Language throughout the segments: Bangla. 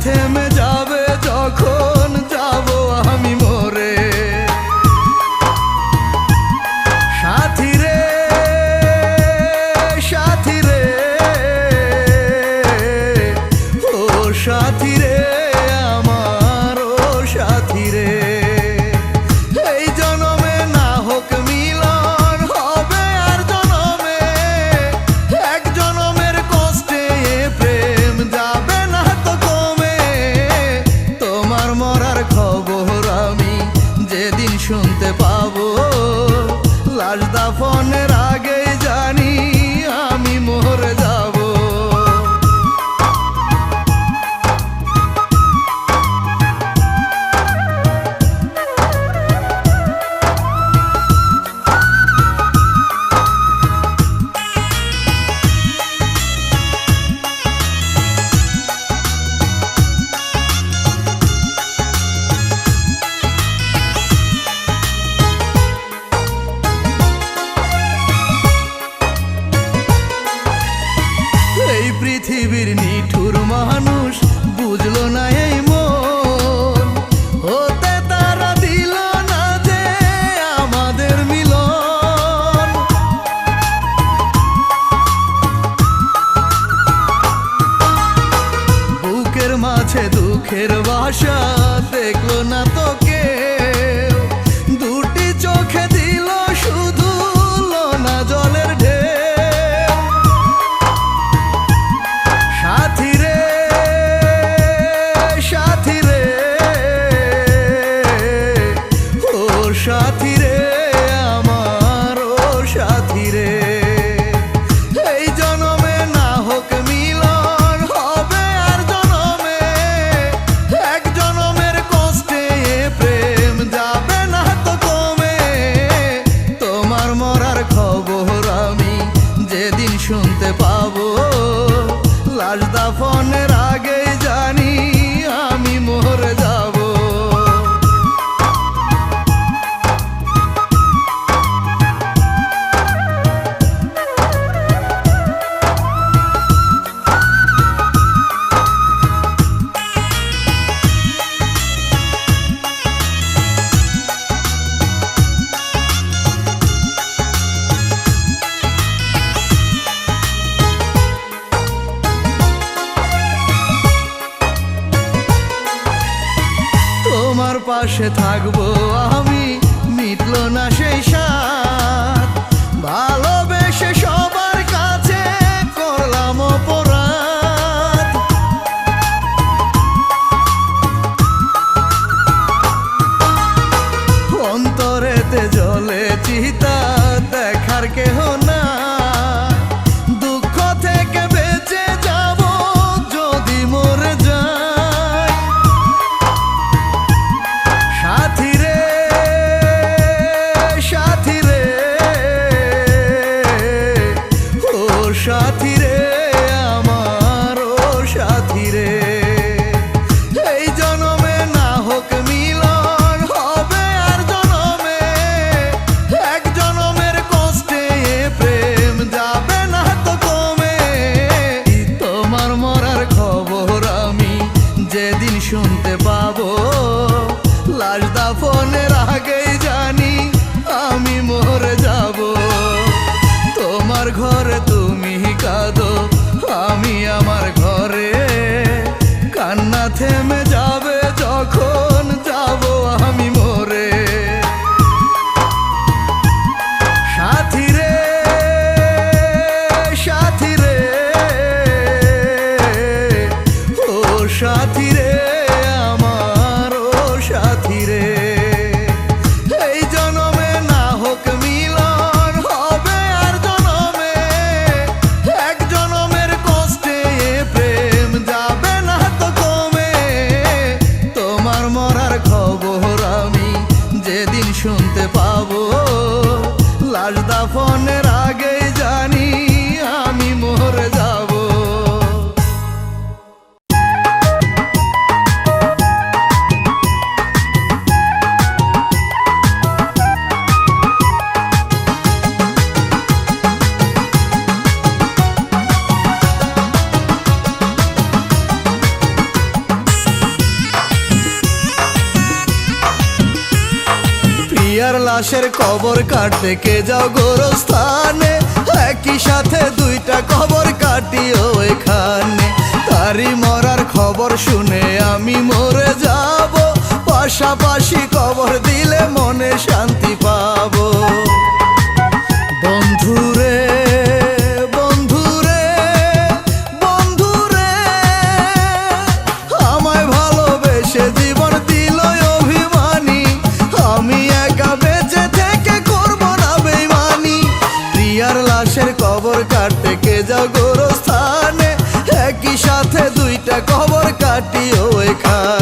থেমে যাবে যখন মানুষের কবর কাটতে কে যাও গোরস্থানে? একই সাথে দুইটা কবর কাটিও এখানে। তারি মরার খবর শুনে আমি মরে যাব। পাশাপাশি কবর দিলে মনে সা রেখে যাও গোরস্থানে। একই সাথে দুইটা কবর কাটিও এখানে।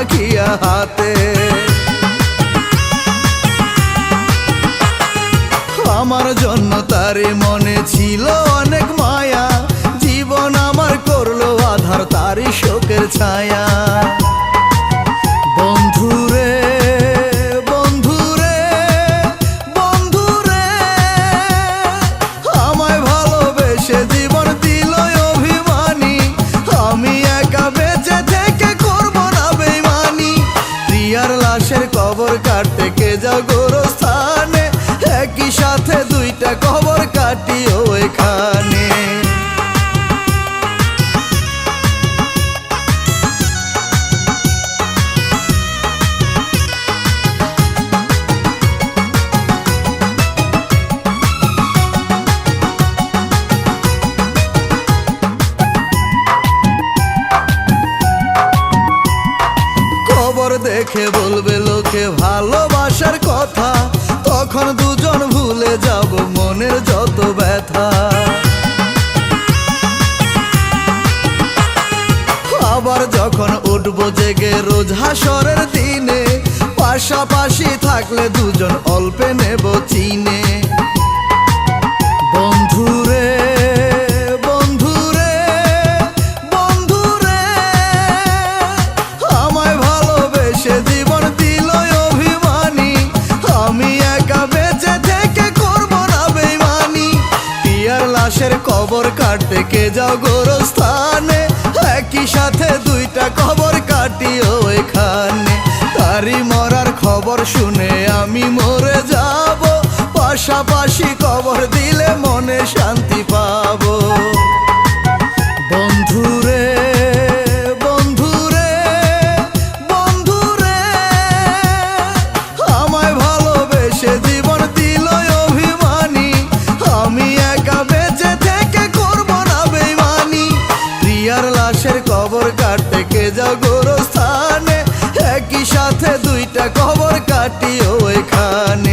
রাখিয়া হাতে। আমার জন্য তারে মনে ছিল অনেক মায়া। জীবন আমার করল আধার তারি শোকের ছায়া। সারা কবর কাটিও ওইখানে দেখে বলবে লোকে ভালোবাসার কথা। তখন দু আবার যখন উঠবো জেগে রোজ হাসরের দিনে পাশাপাশি থাকলে দুজন অল্পে নেব চিনে। বন্ধুরে লাশের কবর কাটতে কে যাও গোরস্থানে? একই সাথে দুইটা কবর কাটিও এখানে। তারি মরার খবর শুনে আমি মরে যাব। পাশাপাশি কবর দিলে মনে শান্তি পাবো। কাটি ওইখানে।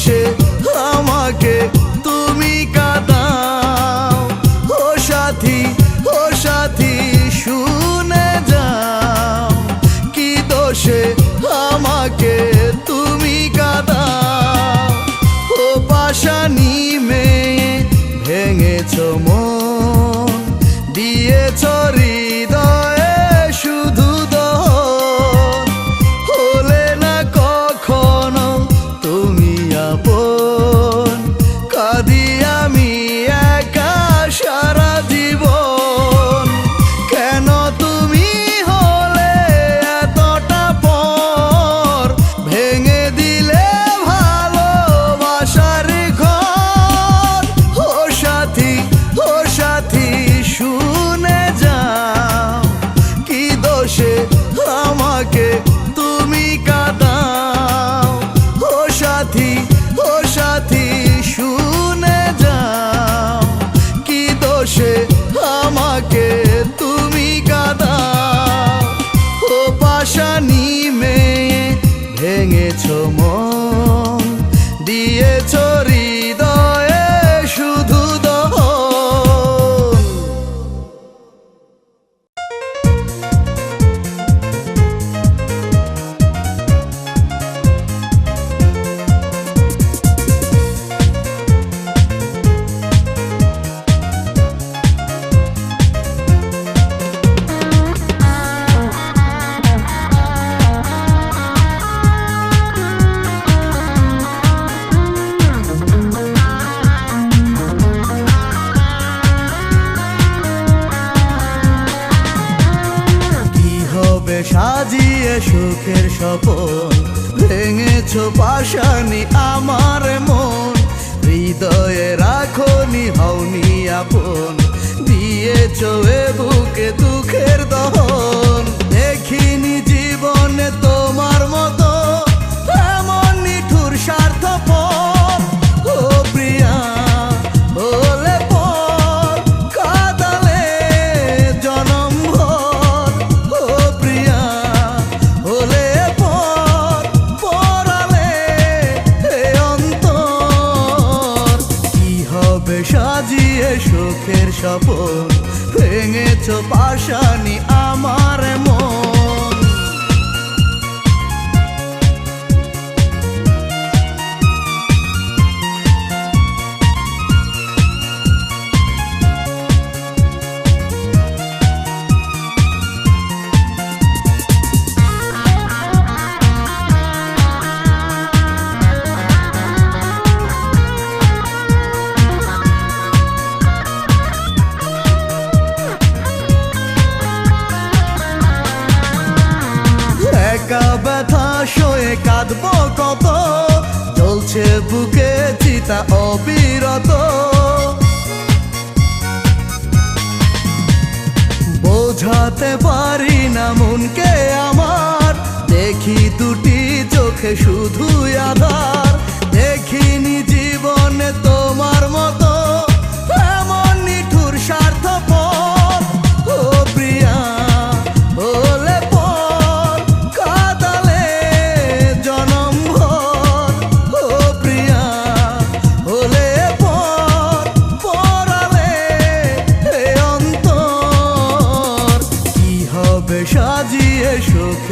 কি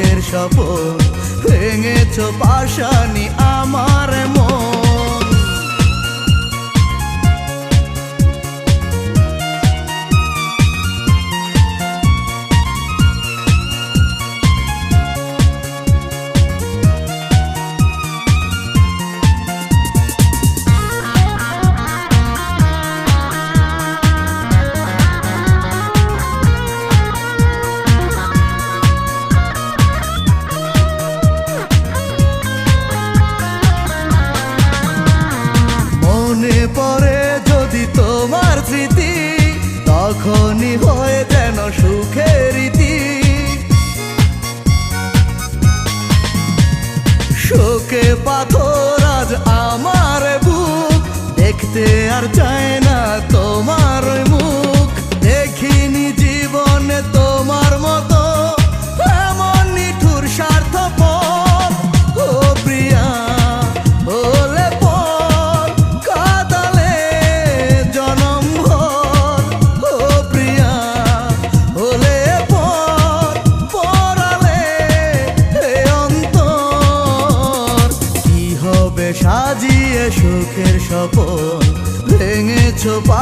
জীবনের শপথ ভেঙেছ পাশানি আমার মন শোকে পাথর আজ আমার বুক। দেখতে আর চায় না তোমার মুখ। দেখিনি জীবনে তোমার মত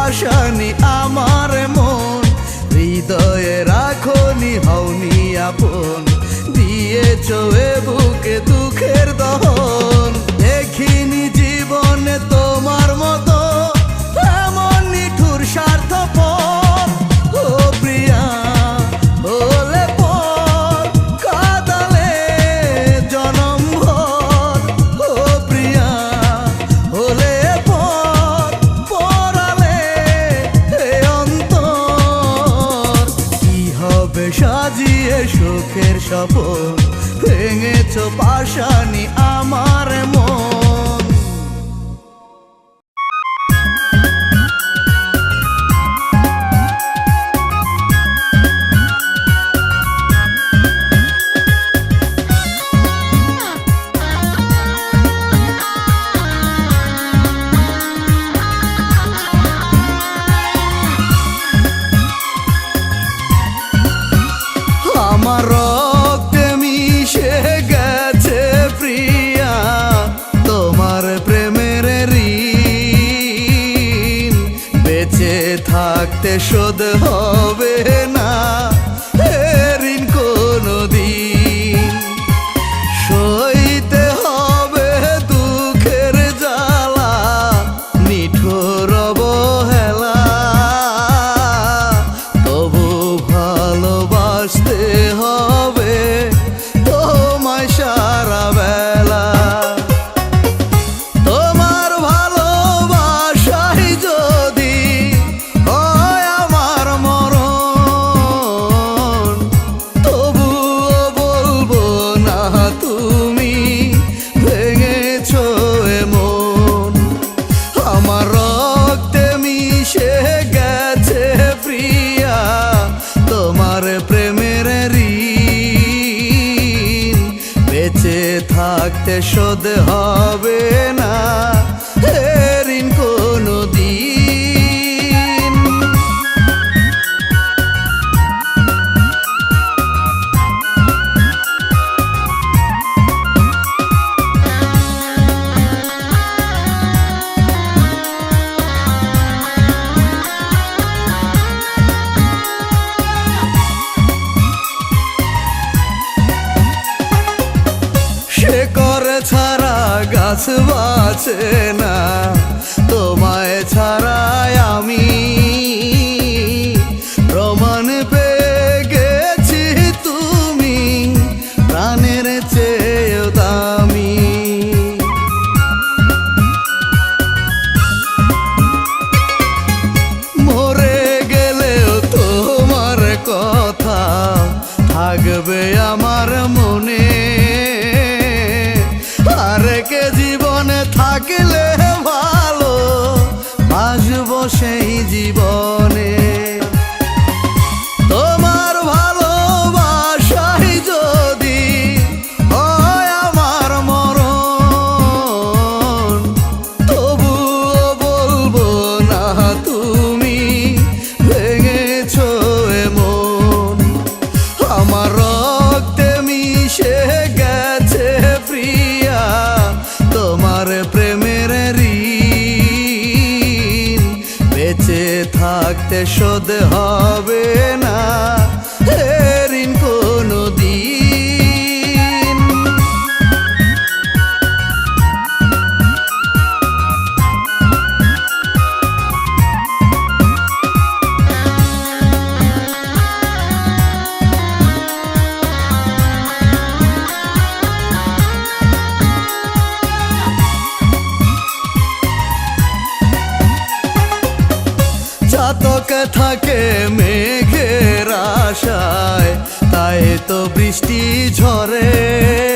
ভাসানি আমার মন। হৃদয়ে রাখনি হওনি আপন। দিয়েছ এ বুকে আছে না। তোমায় ছাড়াই আমি মেঘের আশায় তাই তো বৃষ্টি ঝরে।